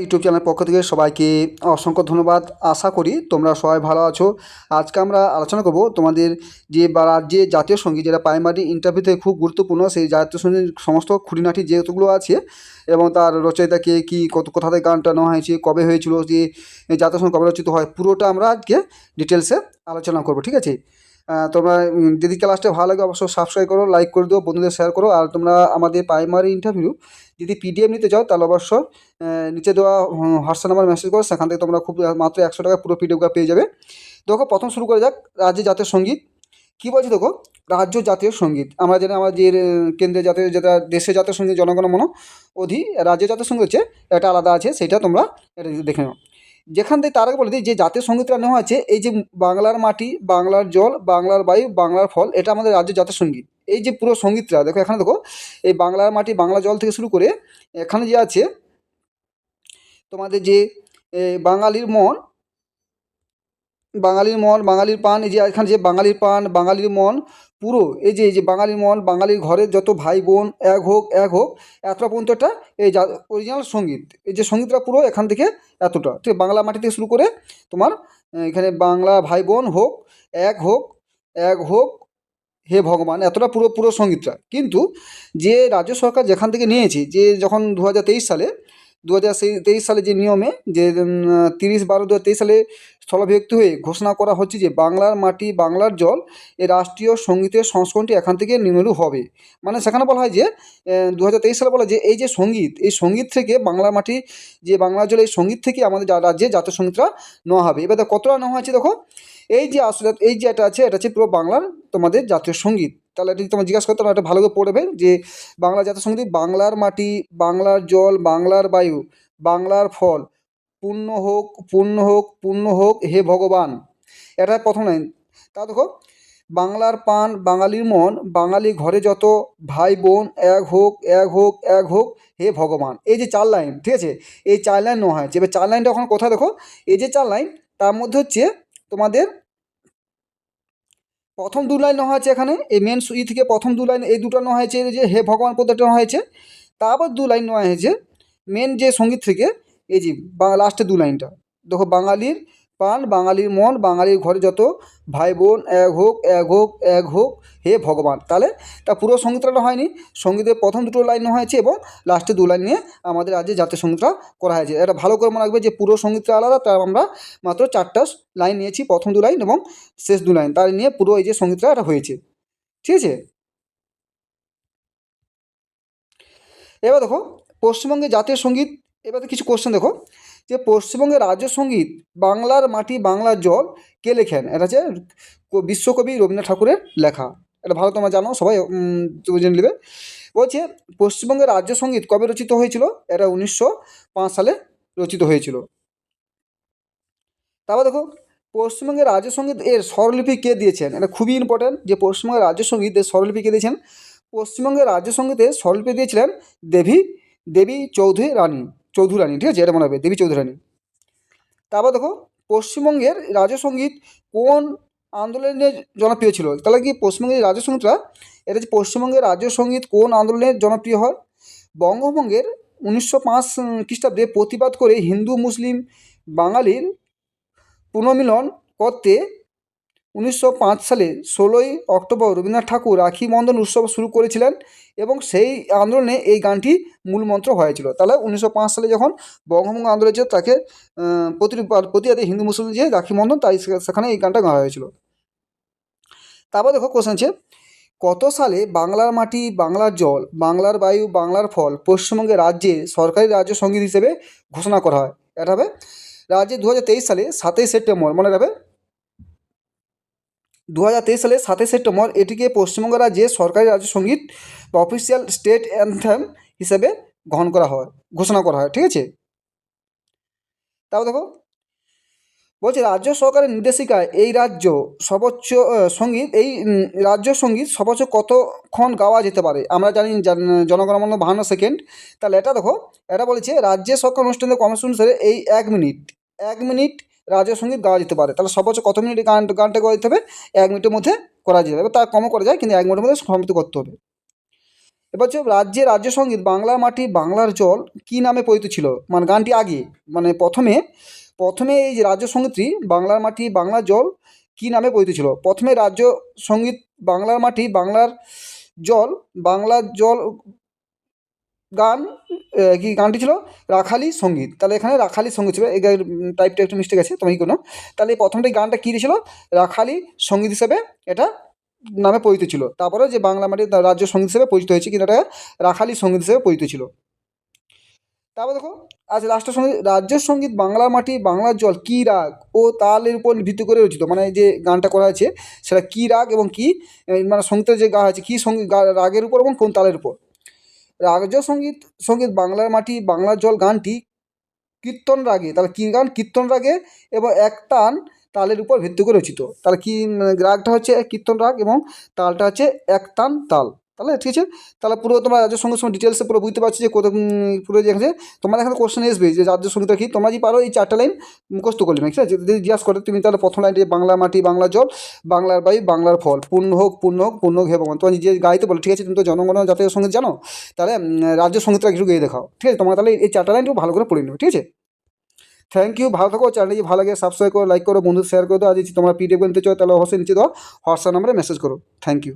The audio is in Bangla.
ইউটিউব চ্যানেলের পক্ষ থেকে সবাইকে অসংখ্য ধন্যবাদ। আশা করি তোমরা সবাই ভালো আছো। আজকে আমরা আলোচনা করব তোমাদের যে বা রাজ্যে জাতীয় সংগীত, যেটা প্রাইমারি ইন্টারভিউতে খুব গুরুত্বপূর্ণ, সেই জাতীয় সংগীত সমস্ত খুঁটিনাটি যেগুলো আছে এবং তার রচয়িতা কে কত, কোথা থেকে গানটা নেওয়া হয়েছে, কবে হয়েছিল, যে জাতীয় সংগীত কবে রচিত হয়, পুরোটা আমরা আজকে ডিটেলসে আলোচনা করব, ঠিক আছে? তোমরা যদি ক্লাসটা ভালো লাগে অবশ্যই সাবস্ক্রাইব করো লাইক করে দিও বন্ধুদের শেয়ার করো আর তোমরা আমাদের প্রাইমারি ইন্টারভিউ যদি পিডিএফ নিতে চাও তাহলে অবশ্যই নিচে দেওয়া হোয়াটসঅ্যাপ নাম্বার মেসেজ করো সেখান থেকে তোমরা খুব মাত্র একশো টাকা পুরো পিডিএফটা পেয়ে যাবে। দেখো প্রথম শুরু করা যাক রাজ্য জাতীয় সংগীত। কী বলছি দেখো রাজ্য জাতীয় সংগীত। আমরা যেটা আমাদের আহ, কেন্দ্রীয় জাতীয় যেটা দেশের জাতীয় সংগীত জনগণ মন অধি রাজ্য জাতীয় সংগীত হচ্ছে এটা আলাদা আছে সেটা তোমরা এটা দেখে নাও। যেখান থেকে তার আগে বলে দিই, যে জাতীয় সঙ্গীতটা নেওয়া আছে এই যে বাংলার মাটি, বাংলার জল, বাংলার বায়ু, বাংলার ফল, এটা আমাদের রাজ্যের জাতীয় সংগীত। এই যে পুরো সঙ্গীতটা, দেখো এখানে দেখো, এই বাংলার মাটি বাংলা জল থেকে শুরু করে এখানে যে আছে, তোমাদের যে বাঙালির মন বাঙালির মন, বাঙালির পান এই যে এখানে যে বাঙালির পান বাঙালির মন, পুরো এই যে এই যে বাঙালির মন, বাঙালির ঘরের যত ভাই বোন, এক হোক এক হোক, এতটা পর্যন্তটা এই যা অরিজিনাল সংগীত। এই যে সঙ্গীতটা পুরো এখান থেকে এতটা। ঠিক বাংলা মাটি থেকে শুরু করে তোমার এখানে বাংলা ভাই বোন হোক, এক হোক এক হোক, হে ভগবান, এতটা পুরো পুরো সঙ্গীতটা। কিন্তু যে রাজ্য সরকার যেখান থেকে নিয়েছে, যে যখন দু হাজার তেইশ সালে দু হাজার তেইশ সালে যে নিয়মে যে তিরিশ বারো দু সালে স্থলবিভক্তি হয়ে ঘোষণা করা হচ্ছে যে বাংলার মাটি, বাংলার জল এই রাষ্ট্রীয় সঙ্গীতের সংস্করণটি এখান থেকে নিম্নরূপ হবে। মানে সেখানে বলা হয় যে দু হাজার তেইশ সালে বলা যে এই যে সংগীত, এই সংগীত থেকে বাংলার মাটি, যে বাংলার জল এই সংগীত থেকে আমাদের রাজ্যে জাতীয় সঙ্গীতটা নেওয়া হবে। এবার কতটা নেওয়া হয়েছে দেখো? এই যে আসলে, এই যে এটা আছে, এটা হচ্ছে পুরো বাংলার তোমাদের জাতীয় সংগীত। তাহলে এটা যদি তোমার জিজ্ঞাসা করতে এটা ভালো করে পড়বে যে বাংলা জাতীয় সংগীত বাংলার মাটি, বাংলার জল, বাংলার বায়ু, বাংলার ফল পূর্ণ হোক পূর্ণ হোক পূর্ণ হোক, হে ভগবান। এটা প্রথম লাইন। তা দেখো, বাংলার পান, বাঙালির মন, বাঙালি ঘরে যত ভাই বোন, এক হোক এক হোক এক হোক, হে ভগবান। এই যে চার লাইন, ঠিক আছে? এই চার লাইন নেওয়া হয়েছে। এবার চার লাইনটা ওখানে কোথায় দেখো? এই যে চার লাইন, তার মধ্যে হচ্ছে তোমাদের প্রথম দু লাইন নেওয়া হয়েছে এখানে, এই মেন ই থেকে প্রথম দু লাইন, এই দুটো নেওয়া হয়েছে যে হে ভগবান পদ্মটা নেওয়া হয়েছে। তারপর দু লাইন নেওয়া হয়েছে মেন যে সংগীত থেকে, এই যে লাস্টে দু লাইনটা। দেখো বাঙালির প্রাণ বাঙালির মন, বাঙালির ঘরে যত ভাই বোন এক হোক এক হোক এক হোক, হে ভগবান। তাহলে তা পুরো সঙ্গীতটা হয়নি সঙ্গীতের প্রথম দুটো লাইন হয়েছে এবং লাস্টে দু লাইন নিয়ে আমাদের রাজ্যে জাতীয় সঙ্গীতটা করা হয়েছে। এটা ভালো করে মনে রাখবে যে পুরো সঙ্গীতটা আলাদা, তার আমরা মাত্র চারটা লাইন নিয়েছি, প্রথম দু লাইন এবং শেষ দু লাইন। তার নিয়ে পুরো এই যে সঙ্গীতটা এটা হয়েছে। ঠিক আছে? এবার দেখো, পশ্চিমবঙ্গে জাতীয় সংগীত এবারে কিছু কোশ্চেন দেখো। যে পশ্চিমবঙ্গের রাজ্য সংগীত বাংলার মাটি বাংলার জল কে লেখেন? এটা হচ্ছে বিশ্বকবি রবীন্দ্রনাথ ঠাকুরের লেখা। এটা ভালো তোমরা জানো, সবাই জেনে নেবে। বলছে, পশ্চিমবঙ্গের রাজ্য সংগীত কবে রচিত হয়েছিল? এটা উনিশশো পাঁচ সালে রচিত হয়েছিল। তারপর দেখো, পশ্চিমবঙ্গের রাজ্য সংগীত এর স্বরলিপি কে দিয়েছেন? এটা খুবই ইম্পর্ট্যান্ট যে পশ্চিমবঙ্গের রাজ্য সংগীত এর স্বরলিপি কে দিয়েছেন। পশ্চিমবঙ্গের রাজ্য সঙ্গীতের স্বরলিপি দিয়েছিলেন দেবী দেবী চৌধুরী রানী। চৌধুরী রানী ঠিক আছে? এটা মনে হবে, দেবী চৌধুরানী। তারপর দেখো, পশ্চিমবঙ্গের রাজ্য সংগীত কোন আন্দোলনের জনপ্রিয় ছিল? তাহলে কি পশ্চিমবঙ্গের রাজ্য সঙ্গীতটা এটা হচ্ছে পশ্চিমবঙ্গের রাজ্য সংগীত কোন আন্দোলনের জনপ্রিয় হয়? বঙ্গভঙ্গের উনিশশো পাঁচ খ্রিস্টাব্দে প্রতিবাদ করে হিন্দু, মুসলিম, বাঙালির পুনর্মিলন করতে উনিশশো পাঁচ সালে ষোলোই অক্টোবর রবীন্দ্রনাথ ঠাকুর রাখি বন্ধন উৎসব শুরু করেছিলেন এবং সেই আন্দোলনে এই গানটি মূল মন্ত্র হয়েছিল। তাহলে উনিশশো পাঁচ সালে যখন বঙ্গভঙ্গ আন্দোলন ছিল তাকে প্রতি হিন্দু মুসলিম যে রাখি বন্ধন তাই সেখানে এই গানটা গাওয়া হয়েছিল। তারপর দেখো কোশ্চেন আছে কত সালে বাংলার মাটি, বাংলার জল, বাংলার বায়ু, বাংলার ফল পশ্চিমবঙ্গের রাজ্যে সরকারি রাজ্য সংগীত হিসেবে ঘোষণা করা হয়? এটা হবে, রাজ্যে দু হাজার তেইশ সালে সাতই সেপ্টেম্বর, মনে রাখবে? দু হাজার তেইশ সালে সাতই সেপ্টেম্বর এটিকে পশ্চিমবঙ্গ রাজ্যে সরকারি রাজ্য সংগীত বা অফিসিয়াল স্টেট অ্যান্থেম হিসেবে গ্রহণ করা হয়, ঘোষণা করা হয়, ঠিক আছে? তাও দেখো, বলছে রাজ্য সরকারের নির্দেশিকায় এই রাজ্য সর্বোচ্চ সংগীত, এই রাজ্য সংগীত সর্বোচ্চ কতক্ষণ গাওয়া যেতে পারে? আমরা জানি জন- জনগণমন বাহান্ন সেকেন্ড। তাহলে এটা দেখো, এটা বলেছে রাজ্য সরকার অনুষ্ঠানের কর্মসূচি অনুসারে এই এক মিনিট এক মিনিট রাজ্য সংগীত গাওয়া যেতে পারে। তাহলে সর্বোচ্চ কত মিনিট গান গানটা গাওয়া যেতে হবে? এক মিনিটের মধ্যে করা যাবে এবার তার কমও করা যায়, কিন্তু এক মিনিটের মধ্যে সমাপ্ত করতে হবে। এবার হচ্ছে রাজ্যে রাজ্য সংগীত, বাংলার মাটি, বাংলার জল কী নামে পরিচিত ছিল? মানে গানটি আগে মানে প্রথমে প্রথমে এই যে রাজ্য সঙ্গীতটি, বাংলার মাটি, বাংলার জল কী নামে পরিচিত ছিল? প্রথমে রাজ্য সংগীত, বাংলার মাটি, বাংলার জল বাংলার জল গান কি গানটি ছিল? রাখালি সংগীত। তাহলে এখানে রাখালি সংগীত ছিল। এই টাইপটা একটু মিস্টেক আছে তুমি কোনো তাহলে প্রথমটা গানটা কী ছিল? রাখালি সংগীত হিসেবে এটা নামে পরিচিত ছিল। তারপরে যে বাংলা মাটির রাজ্য সংগীত হিসেবে পরিচিত হয়েছে কিন্তু এটা রাখালি সংগীত হিসেবে পরিচিত ছিল। তারপর দেখো, আজ রাষ্ট্র সংগীত রাজ্য সংগীত বাংলার মাটি, বাংলার জল, কী রাগ? ও তালের উপর ভিত্তি করে রচিত। মানে যে গানটা করা আছে সেটা কী রাগ এবং কী মানে সঙ্গীতের যে গা আছে, কী সংগীত রাগের উপর এবং কোন তালের উপর? রাজ্য সংগীত সংগীত বাংলার মাটি বাংলার জল গানটি কীর্তন রাগে, তাহলে কী গান? কীর্তন রাগে এবং এক টান তালের উপর ভিত্তি করে রচিত। তাহলে কি রাগটা হচ্ছে কীর্তন রাগ এবং তালটা হচ্ছে এক টান তাল। তাহলে ঠিক আছে? তাহলে পুরো তোমরা রাজ্য সংগীত সঙ্গে ডিটেলসে পুরো বুঝতে পারছি যে পুরো যে আছে তোমার এখানে কোশ্চেন আসবে যে রাজ্য সঙ্গীতটা কি? তোমরা যদি পারো এই চারটা লাইন মুখস্থ করলে ঠিক আছে? যদি জিজ্ঞাসা করে, তুমি তাহলে প্রথম লাইনটি বাংলা মাটি, বাংলা জল, বাংলার বায়ু, বাংলার ফল, পূর্ণ হোক পূর্ণ হোক পূর্ণ হোক, হে ভগবান। তোমার যে গাইতে বলে, ঠিক আছে? তুমি তো জনগণ জাতীয় সংগীত জানো? তাহলে রাজ্য সঙ্গীতটা একটু গিয়ে দেখাও, ঠিক আছে? তোমার তাহলে এই চারটা লাইন ভালো করে পড়ে নেবে, ঠিক আছে? থ্যাংক ইউ ভালো থাকো চ্যানেলটি ভালো লাগে সাবস্ক্রাইব করো লাইক করো বন্ধু শেয়ার করে দাও। আর তোমরা পিডিএফ নিতে চাও, তাহলে অবশ্যই নিচে দাও হোয়াটসঅ্যাপ নাম্বারে মেসেজ করো। Thank you